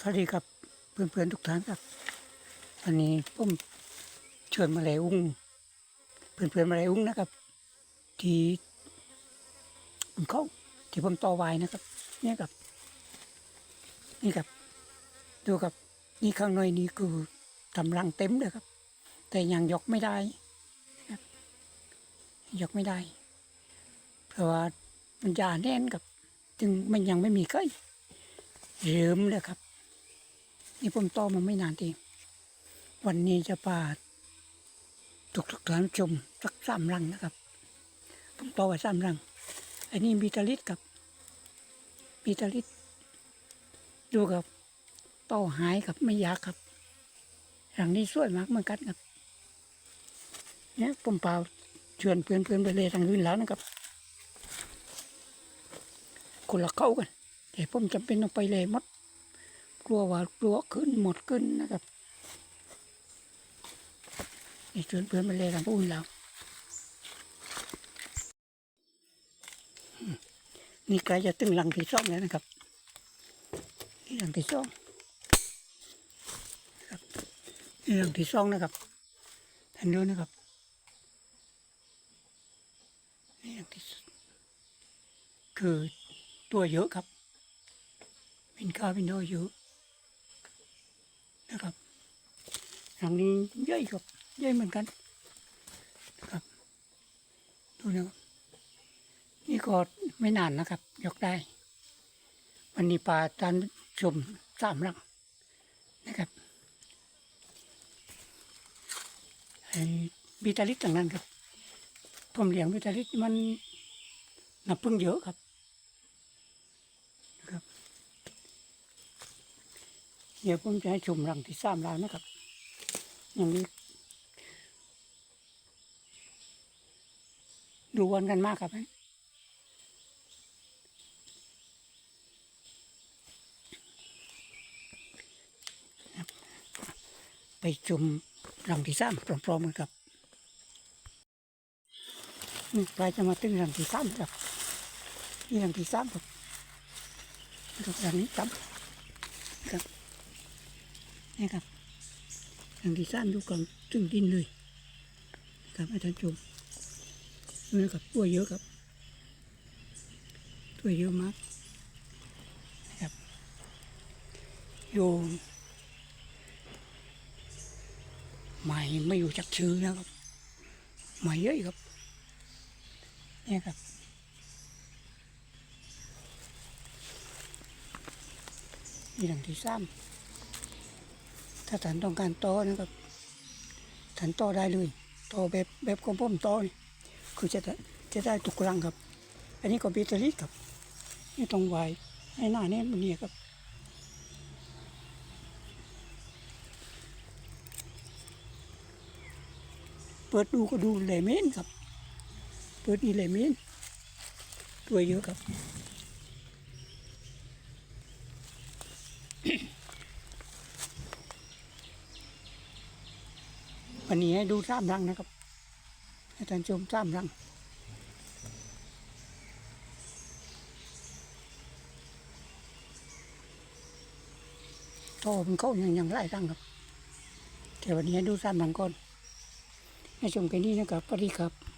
สวัสดีครับเพื่อนๆทุกท่านครับ วันนี้ผมเชิญมาแลอุ้งเพื่อนๆมาแลอุ้งนะครับ ที่ผมเข้าที่ผมต่อไว้นะครับ เนี่ยครับ นี่ครับ ดูครับ นี่ข้างในนี่คือทำรังเต็มเลยครับ แต่ยังยกไม่ได้ครับยกไม่ได้ เพราะว่ามันยาแน่นครับ จึงมันยังไม่มีไข่เริ่มเลยครับ นี่ผมต่อมาไม่นานเองวันนี้จะปาทุกทุกท่านชมสักสามรังนะครับ ผมต่อไว้สามรัง อันนี้บีตาลิสครับบีตาลิสดูครับต่อหายครับไม่ยากครับรังนี้สวยมากเหมือนกันครับเนี่ยผมเปล่าชวนเพื่อนไปเลยทางอื่นแล้วนะครับ คนละเข้ากันแต่ผมจำเป็นต้องไปเลยมด กลัวว่ากลัวขึ้นหมดขึ้นนะครับนี่ชวนเพื่อนไปเลยทางอื่นแล้วนี่ใกล้จะตึงหลังที่สองแล้วนะครับนี่หลังที่สองครับนี่หลังที่สองนะครับท่านดูนะครับนี่หลังที่คือตัวเยอะครับเป็นข้าวเป็นน้อยเยอะ นะครับหลังนี้ใหญ่ครับใหญ่เหมือนกันนะครับดูนะครับนี่ก็ไม่นานนะครับ ยกได้ วันนี้ปลาจานชมสามรังนะครับไอ้บิตาลิสต่างนั้นครับผมเลี้ยงบิตาลิสมันนับพึ่งเยอะครับ เดี๋ยวผมจะให้ชมรังที่สามแล้วนะครับ อย่างนี้ดูวนกันมากครับไปชมรังที่สามพร้อมๆกันครับนี่ปลายจะมาตึงรังที่สามครับนี่รังที่สามครับดูแบบนี้ครับครับ นี่ครับทางที่สั้นดูก่อนถึงดินเลยครับให้ท่านชมนี่ครับตัวเยอะครับ ตัวเยอะมากนะครับโยมหมายไม่อยู่จักชื่อนะครับหมายเยอะครับเนี่ยครับนี่หลังที่สาม ถ้าท่านต้องการโตอนะครับท่านโตอได้เลยโตอแบบแบบของผมโตอนี่คือจะได้จะได้ทุกรังครับ อันนี้ก็เบตเตอรี่ครับนี่ต้องไวให้หน้าแน่นมันเนี่ยครับเปิดดูก็ดูเลเมนครับ เปิดอีเลเมนตัวเยอะครับ วันนี้ให้ดูสามรังนะครับให้ท่านชมสามรังโตมันเข้าอย่างอย่างไรรังครับแต่วันนี้ให้ดูสามรังก่อนให้ชมแค่นี้นะครับสวัสดีครับ